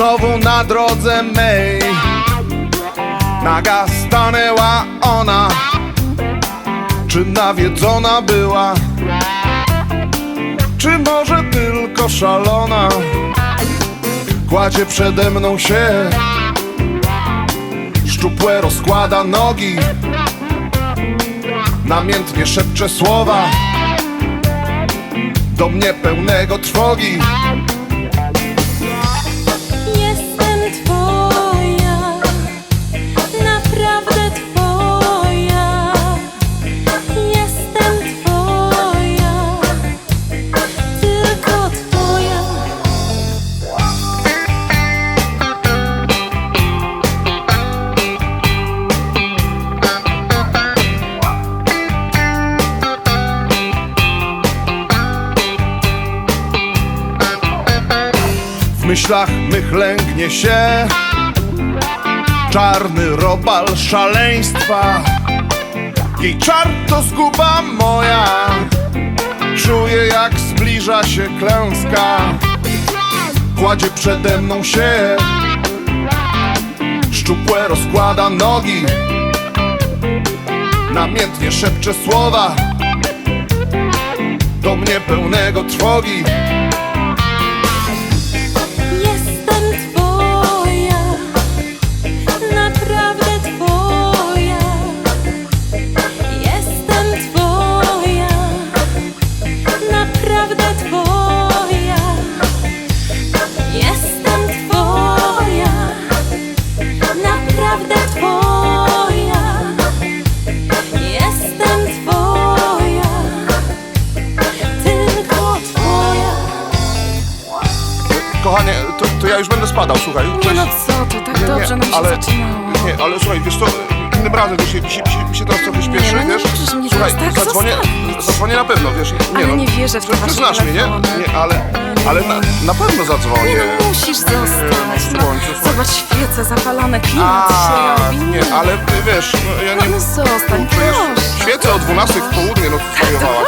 Znowu na drodze mej. Naga stanęła ona. Czy nawiedzona była? Czy może tylko szalona? Kładzie przede mną się. Szczupłe rozkłada nogi. Namiętnie szepcze słowa. Do mnie pełnego trwogi W myślach mych lęgnie się. Czarny robal szaleństwa. Jej czar to zguba moja. Czuję jak zbliża się klęska. Kładzie przede mną się. Szczupłe rozkłada nogi. Namiętnie szepcze słowa. Do mnie pełnego trwogi Kochanie, to, to ja już będę spadał, słuchaj. Nie no co ty, tak dobrze nam się ale, zaczynało. Nie, ale słuchaj, wiesz co, innym razem, mi się, mi się, mi się teraz trochę śpieszy, no nie wiesz? możesz mnie słuchaj, teraz tak zadzwonię, zostawić. zadzwonię na pewno, wiesz? Nie, Ale no, nie wierzę w te ty, ty wasze znasz mnie, nie? telefony. Nie, ale, ale na, na pewno zadzwonię. Nie no, musisz zostać. No, końcu. zobacz, świece zapalone, klimat A, się robi. nie, ale wiesz, no, ja No, nie... no zostań, Przecież proszę. świecę o 12 w południe, no zwariowała.